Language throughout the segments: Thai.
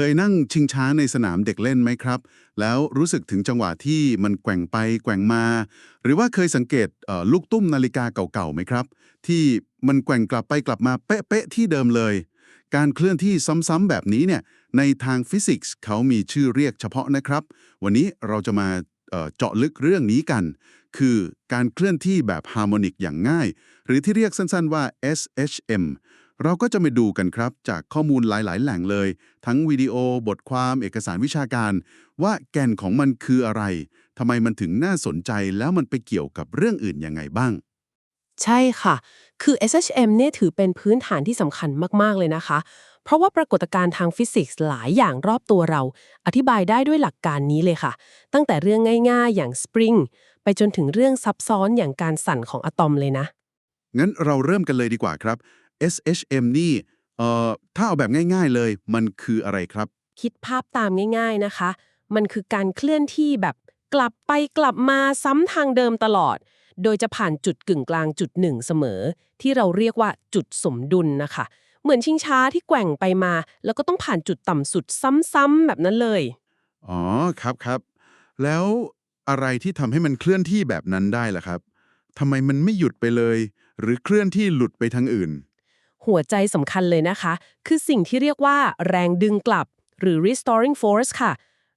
เคยนั่งชิงช้าในสนามเด็กเล่นไหมครับ แล้วรู้สึกถึงจังหวะที่มันแกว่งไปแกว่งมา หรือว่าเคยสังเกตลูกตุ้มนาฬิกาเก่าๆไหมครับ ที่มันแกว่งกลับไปกลับมาเป๊ะๆที่เดิมเลย การเคลื่อนที่ซ้ำๆแบบนี้เนี่ยในทางฟิสิกส์เขามีชื่อเรียกเฉพาะนะครับ วันนี้เราจะมาเจาะลึกเรื่องนี้กัน คือการเคลื่อนที่แบบฮาร์โมนิกอย่างง่าย หรือที่เรียกสั้นๆว่า SHM เราก็จะมาดูกันครับ จากข้อมูลหลาย ๆ แหล่งเลย ทั้งวิดีโอ บทความ เอกสารวิชาการ ว่าแก่นของมันคืออะไรทำไมมันถึงน่าสนใจแล้วมันไปเกี่ยวกับเรื่องอื่นยังไงบ้าง ใช่ค่ะ คือ SHM เนี่ยถือเป็นพื้นฐานที่สำคัญมาก ๆ เลยนะคะ เพราะว่าปรากฏการณ์ทางฟิสิกส์หลายอย่างรอบตัวเรา อธิบายได้ด้วยหลักการนี้เลยค่ะ ตั้งแต่เรื่องง่าย ๆ อย่างสปริงไปจนถึงเรื่องซับซ้อนอย่างการสั่นของอะตอมเลยนะ งั้นเราเริ่มกันเลยดีกว่าครับ SHM นี่เอ่อถ้าเอาแบบง่าย ๆเลย มันคืออะไรครับ คิดภาพตามง่าย ๆนะคะ มันคือการเคลื่อนที่แบบกลับไปกลับมาซ้ำทางเดิมตลอด โดยจะผ่านจุดกึ่งกลางจุดหนึ่งเสมอ ที่เราเรียกว่าจุดสมดุลนะคะ เหมือนชิงช้าที่แกว่งไปมา แล้วก็ต้องผ่านจุดต่ำสุดซ้ำๆแบบนั้นเลย อ๋อครับครับ แล้วอะไรที่ทำให้มันเคลื่อนที่แบบนั้นได้ล่ะครับทำไมมันไม่หยุดไปเลย หรือเคลื่อนที่หลุดไปทางอื่น หัวใจสำคัญเลยนะคะ คือสิ่งที่เรียกว่าแรงดึงกลับ หรือ restoring force ค่ะ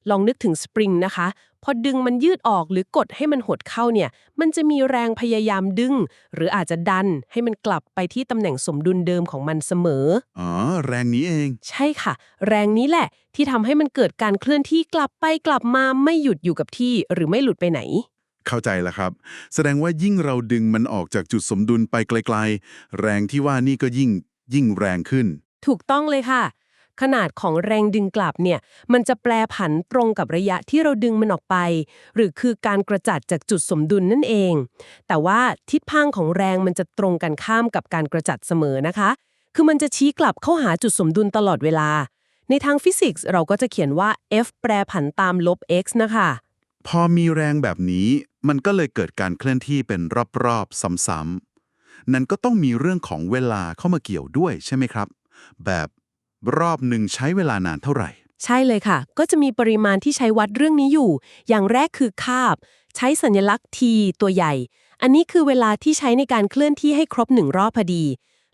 ลองนึกถึงสปริงนะคะ พอดึงมันยืดออกหรือกดให้มันหดเข้าเนี่ย มันจะมีแรงพยายามดึง หรืออาจจะดันให้มันกลับไปที่ตำแหน่งสมดุลเดิมของมันเสมอ อ๋อ แรงนี้เอง ใช่ค่ะ แรงนี้แหละที่ทำให้มันเกิดการเคลื่อนที่กลับไปกลับมาไม่หยุดอยู่กับที่ หรือไม่หลุดไปไหน เข้าใจแล้วครับ แสดงว่ายิ่งเราดึงมันออกจากจุดสมดุลไปไกล ๆ แรงที่ว่านี่ก็ยิ่งยิ่งแรงขึ้น ถูกต้องเลยค่ะ ขนาดของแรงดึงกลับเนี่ย มันจะแปลผันตรงกับระยะที่เราดึงมันออกไป หรือคือการกระจัดจากจุดสมดุลนั่นเอง แต่ว่าทิศทางของแรงมันจะตรงกันข้ามกับการกระจัดเสมอนะคะ คือมันจะชี้กลับเข้าหาจุดสมดุลตลอดเวลา ในทางฟิสิกส์เราก็จะเขียนว่า F แปรผันตามลบ x นะคะ พอมีแรงแบบนี้ มันก็เลยเกิดการเคลื่อนที่เป็นรอบๆ ซ้ำๆ นั่นก็ต้องมีเรื่องของเวลาเข้ามาเกี่ยวด้วยใช่ไหมครับ แบบรอบหนึ่งใช้เวลานานเท่าไหร่ ใช่เลยค่ะ ก็จะมีปริมาณที่ใช้วัดเรื่องนี้อยู่ อย่างแรกคือคาบ ใช้สัญลักษณ์ t ตัวใหญ่ อันนี้คือเวลาที่ใช้ในการเคลื่อนที่ให้ครบหนึ่งรอบพอดี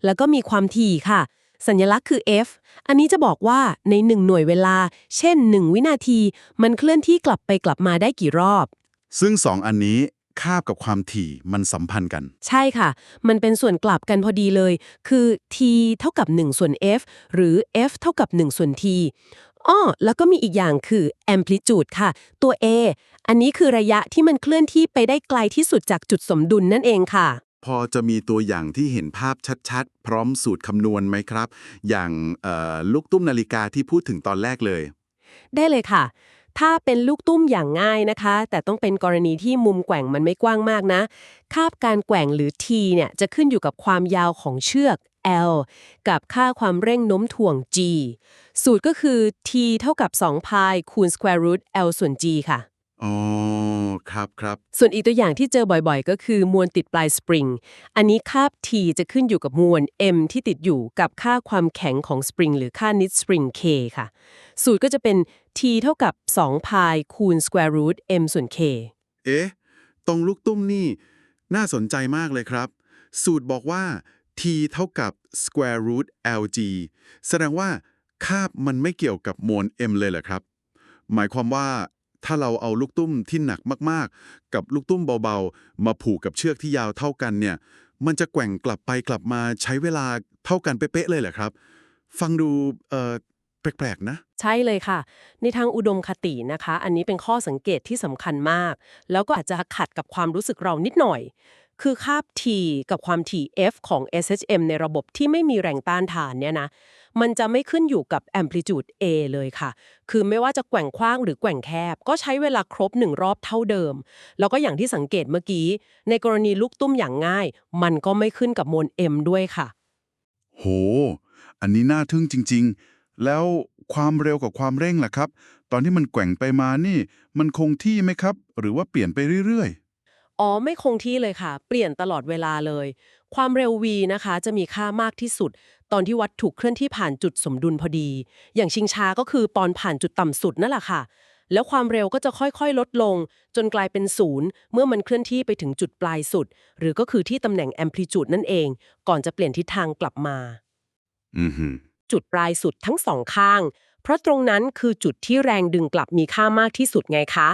แล้วก็มีความถี่ค่ะ สัญลักษณ์คือ f อันนี้จะบอกว่าใน1หน่วยเวลา เช่น 1 วินาที มันเคลื่อนที่กลับไปกลับมาได้กี่รอบ ซึ่งสองอันนี้คาบกับความถี่มันสัมพันธ์กัน ใช่ค่ะ มันเป็นส่วนกลับกันพอดีเลย คือ t เท่ากับ 1 ส่วน f หรือ f เท่ากับ 1 ส่วน t อ้อแล้วก็มีอีกอย่างคือ amplitude ค่ะ ตัว a อันนี้คือระยะที่มันเคลื่อนที่ไปได้ไกลที่สุดจากจุดสมดุลนั่นเองค่ะ พอจะมีตัวอย่างที่เห็นภาพชัดๆ พร้อมสูตรคำนวณไหมครับ อย่างเอ่อลูกตุ้มนาฬิกาที่พูดถึงตอนแรกเลย ได้เลยค่ะ ถ้าเป็นลูกตุ้มอย่างง่ายนะคะ แต่ต้องเป็นกรณีที่มุมแกว่งมันไม่กว้างมากนะ คาบการแกว่งหรือ t เนี่ยจะขึ้นอยู่กับความยาวของเชือก L กับค่าความเร่งโน้มถ่วง G สูตรก็คือ t เท่ากับ2พายคูณ square root L ส่วน G ค่ะ อ๋อ ครับครับ ส่วนอีกตัวอย่างที่เจอบ่อยๆ ก็คือมวลติดปลายสปริง อันนี้ค่า t จะขึ้นอยู่กับมวล m ที่ติดอยู่กับค่าความแข็งของสปริงหรือค่านิดสปริง k ค่ะ สูตรก็จะเป็น t เท่ากับ2พายคูณ square root m ส่วน k เอ๊ะ ตรงลูกตุ้มนี่ น่าสนใจมากเลยครับ สูตรบอกว่า t เท่ากับ square root lg แสดงว่าคาบมันไม่เกี่ยวกับมวล m เลยเหรอครับ หมายความว่าถ้าเราเอาลูกตุ้มที่หนักมากๆ กับลูกตุ้มเบาๆ มาผูกกับเชือกที่ยาวเท่ากันเนี่ย มันจะแกว่งกลับไปกลับมาใช้เวลาเท่ากันเป๊ะๆเลยเหรอครับ ฟังดูเอ่อ ปลกๆนะ ใช่เลยค่ะ ในทางอุดมคตินะคะ อันนี้เป็นข้อสังเกตที่สำคัญมาก แล้วก็อาจจะขัดกับความรู้สึกเรานิดหน่อย คือคาบ t กับความถี่ f ของ SHM ในระบบที่ไม่มีแรงต้านทานเนี่ยนะ มันจะไม่ขึ้นอยู่กับ amplitude a เลยค่ะ คือไม่ว่าจะแกว่งคว้างหรือแกว่งแคบ ก็ใช้เวลาครบหนึ่งรอบเท่าเดิม แล้วก็อย่างที่สังเกตเมื่อกี้ ในกรณีลูกตุ้มอย่างง่าย มันก็ไม่ขึ้นกับมวล m ด้วยค่ะ โห อันนี้น่าทึ่งจริง ๆ แล้วความเร็วกับความเร่งล่ะครับ ตอนที่มันแกว่งไปมานี่ มันคงที่ไหมครับ หรือว่าเปลี่ยนไปเรื่อยอ๋อไม่คงที่เลยค่ะ เปลี่ยนตลอดเวลาเลย ความเร็ว v นะคะ จะมีค่ามากที่สุด ตอนที่วัตถุเคลื่อนที่ผ่านจุดสมดุลพอดี อย่างชิงช้าก็คือตอนผ่านจุดต่ำสุดนั่นแหละค่ะ แล้วความเร็วก็จะค่อยๆ ลดลง จนกลายเป็นศูนย์เมื่อมันเคลื่อนที่ไปถึงจุดปลายสุด หรือก็คือที่ตำแหน่งแอมพลิจูดนั่นเอง ก่อนจะเปลี่ยนทิศทางกลับมา อือหือ จุดปลายสุดทั้งสองข้าง เพราะตรงนั้นคือจุดที่แรงดึงกลับมีค่ามากที่สุดไงคะ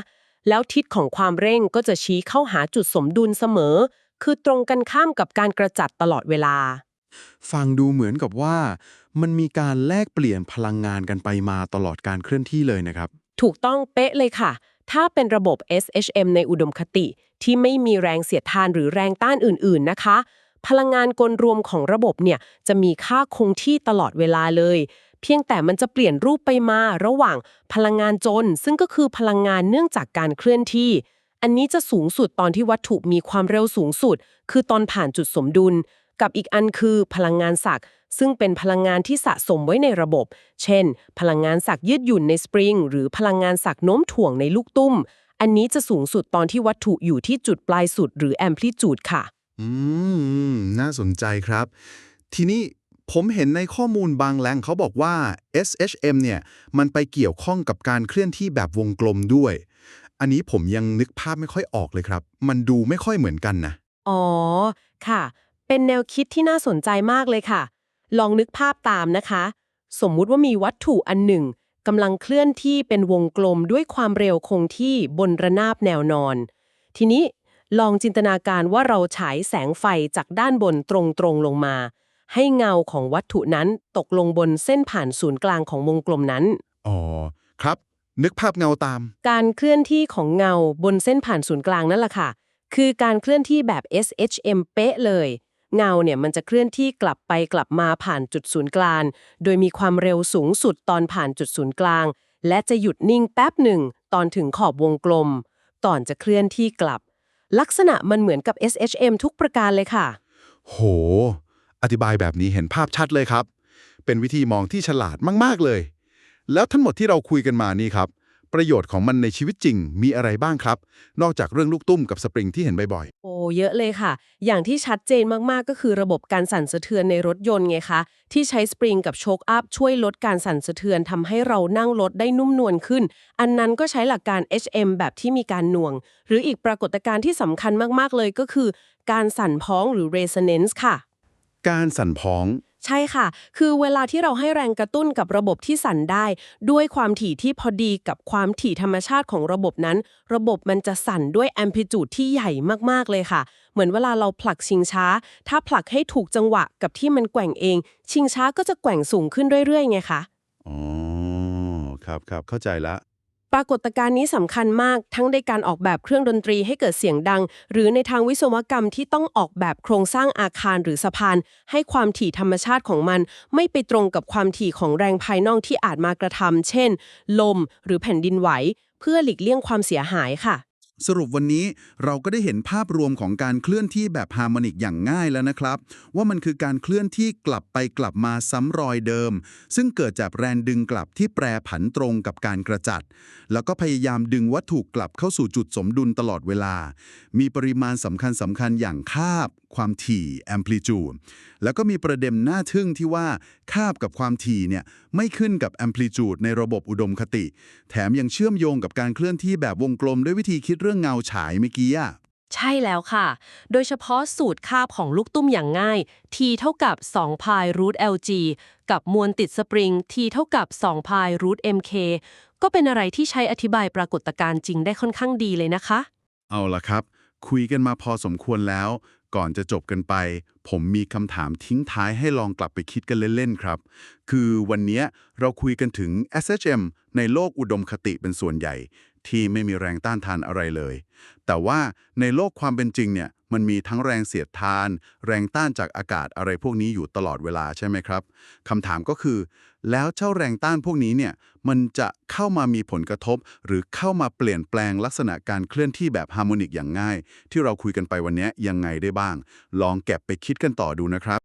แล้วทิศของความเร่งก็จะชี้เข้าหาจุดสมดุลเสมอ คือตรงกันข้ามกับการกระจัดตลอดเวลา ฟังดูเหมือนกับว่า มันมีการแลกเปลี่ยนพลังงานกันไปมาตลอดการเคลื่อนที่เลยนะครับ ถูกต้องเป๊ะเลยค่ะ ถ้าเป็นระบบ SHM ในอุดมคติที่ไม่มีแรงเสียดทานหรือแรงต้านอื่น ๆ นะคะ พลังงานกลรวมของระบบเนี่ยจะมีค่าคงที่ตลอดเวลาเลย เพียงแต่มันจะเปลี่ยนรูปไปมาระหว่างพลังงานจน ซึ่งก็คือพลังงานเนื่องจากการเคลื่อนที่ อันนี้จะสูงสุดตอนที่วัตถุมีความเร็วสูงสุด คือตอนผ่านจุดสมดุล กับอีกอันคือพลังงานศักดิ์ซึ่งเป็นพลังงานที่สะสมไว้ในระบบ เช่น พลังงานศักย์ยืดหยุ่นในสปริง หรือพลังงานศักย์โน้มถ่วงในลูกตุ้ม อันนี้จะสูงสุดตอนที่วัตถุอยู่ที่จุดปลายสุดหรือแอมพลิจูดค่ะ อืม น่าสนใจครับ ทีนี้ผมเห็นในข้อมูลบางแหล่งเขาบอกว่า SHM เนี่ย มันไปเกี่ยวข้องกับการเคลื่อนที่แบบวงกลมด้วย อันนี้ผมยังนึกภาพไม่ค่อยออกเลยครับ มันดูไม่ค่อยเหมือนกันนะ อ๋อ ค่ะ เป็นแนวคิดที่น่าสนใจมากเลยค่ะ ลองนึกภาพตามนะคะ สมมุติว่ามีวัตถุอันหนึ่งกำลังเคลื่อนที่เป็นวงกลมด้วยความเร็วคงที่บนระนาบแนวนอน ทีนี้ ลองจินตนาการว่าเราฉายแสงไฟจากด้านบนตรงๆลงมา ให้เงาของวัตถุนั้นตกลงบนเส้นผ่านศูนย์กลางของวงกลมนั้น อ๋อ ครับ นึกภาพเงาตาม การเคลื่อนที่ของเงาบนเส้นผ่านศูนย์กลางนั่นแหละค่ะ คือการเคลื่อนที่แบบ SHM เป๊ะเลย เงาเนี่ยมันจะเคลื่อนที่กลับไปกลับมาผ่านจุดศูนย์กลาง โดยมีความเร็วสูงสุดตอนผ่านจุดศูนย์กลาง และจะหยุดนิ่งแป๊บหนึ่งตอนถึงขอบวงกลมก่อนจะเคลื่อนที่กลับ ลักษณะมันเหมือนกับ SHM ทุกประการเลยค่ะ โห อธิบายแบบนี้เห็นภาพชัดเลยครับ เป็นวิธีมองที่ฉลาดมาก ๆ เลย แล้วทั้งหมดที่เราคุยกันมานี่ครับ ประโยชน์ของมันในชีวิตจริงมีอะไรบ้างครับ นอกจากเรื่องลูกตุ้มกับสปริงที่เห็นบ่อยโอ้เยอะเลยค่ะ อย่างที่ชัดเจนมาก ๆ ก็คือระบบการสั่นสะเทือนในรถยนต์ไงคะ ที่ใช้สปริงกับโชคอัพช่วยลดการสั่นสะเทือนทำให้เรานั่งรถได้นุ่มนวลขึ้น อันนั้นก็ใช้หลักการ HM แบบที่มีการหน่วง หรืออีกปรากฏการณ์ที่สำคัญมาก ๆ เลยก็คือ การสั่นพ้องหรือ resonance ค่ะ ๆ การสั่นพ้อง ใช่ค่ะ คือเวลาที่เราให้แรงกระตุ้นกับระบบที่สั่นได้ ด้วยความถี่ที่พอดีกับความถี่ธรรมชาติของระบบนั้น ระบบมันจะสั่นด้วยแอมพลิจูดที่ใหญ่มากๆเลยค่ะ เหมือนเวลาเราผลักชิงช้า ถ้าผลักให้ถูกจังหวะกับที่มันแกว่งเอง ชิงช้าก็จะแกว่งสูงขึ้นเรื่อยๆไงคะอ๋อครับครับเข้าใจละ ปรากฏการณ์นี้สำคัญมากทั้งในการออกแบบเครื่องดนตรีให้เกิดเสียงดัง หรือในทางวิศวกรรมที่ต้องออกแบบโครงสร้างอาคารหรือสะพาน ให้ความถี่ธรรมชาติของมัน ไม่ไปตรงกับความถี่ของแรงภายนอกที่อาจมากระทำเช่น ลม หรือแผ่นดินไหว เพื่อหลีกเลี่ยงความเสียหายค่ะ สรุปวันนี้เราก็ได้เห็นภาพรวมของการเคลื่อนที่แบบฮาร์โมนิกอย่างง่ายแล้วนะครับ ว่ามันคือการเคลื่อนที่กลับไปกลับมาซ้ำรอยเดิม ซึ่งเกิดจากแรงดึงกลับที่แปรผันตรงกับการกระจัด แล้วก็พยายามดึงวัตถุกลับเข้าสู่จุดสมดุลตลอดเวลา มีปริมาณสำคัญสำคัญอย่างคาบ ความถี่แอมพลิจูดแล้วก็มีประเด็นน่าทึ่งที่ว่าคาบกับความถี่เนี่ยไม่ขึ้นกับแอมพลิจูดในระบบอุดมคติ แถมยังเชื่อมโยงกับการเคลื่อนที่แบบวงกลมด้วยวิธีคิดเรื่องเงาฉายเมื่อกี้อะใช่แล้วค่ะ โดยเฉพาะสูตรคาบของลูกตุ้มอย่างง่าย t เท่ากับ2พายรูท lg กับมวลติดสปริง t เท่ากับ2พายรูท mk ก็เป็นอะไรที่ใช้อธิบายปรากฏการณ์จริงได้ค่อนข้างดีเลยนะคะ เอาละครับ คุยกันมาพอสมควรแล้ว ก่อนจะจบกันไป ผมมีคำถามทิ้งท้ายให้ลองกลับไปคิดกันเล่น ๆ ครับ คือวันนี้เราคุยกันถึง SHM ในโลกอุดมคติเป็นส่วนใหญ่ ที่ไม่มีแรงต้านทานอะไรเลย แต่ว่าในโลกความเป็นจริงเนี่ยมันมีทั้งแรงเสียดทาน แรงต้านจากอากาศอะไรพวกนี้อยู่ตลอดเวลาใช่ไหมครับคำถามก็คือ แล้วเจ้าแรงต้านพวกนี้เนี่ยมันจะเข้ามามีผลกระทบ หรือเข้ามาเปลี่ยนแปลงลักษณะการเคลื่อนที่แบบฮาร์โมนิกอย่างง่าย ที่เราคุยกันไปวันนี้ยังไงได้บ้าง ลองเก็บไปคิดกันต่อดูนะครับ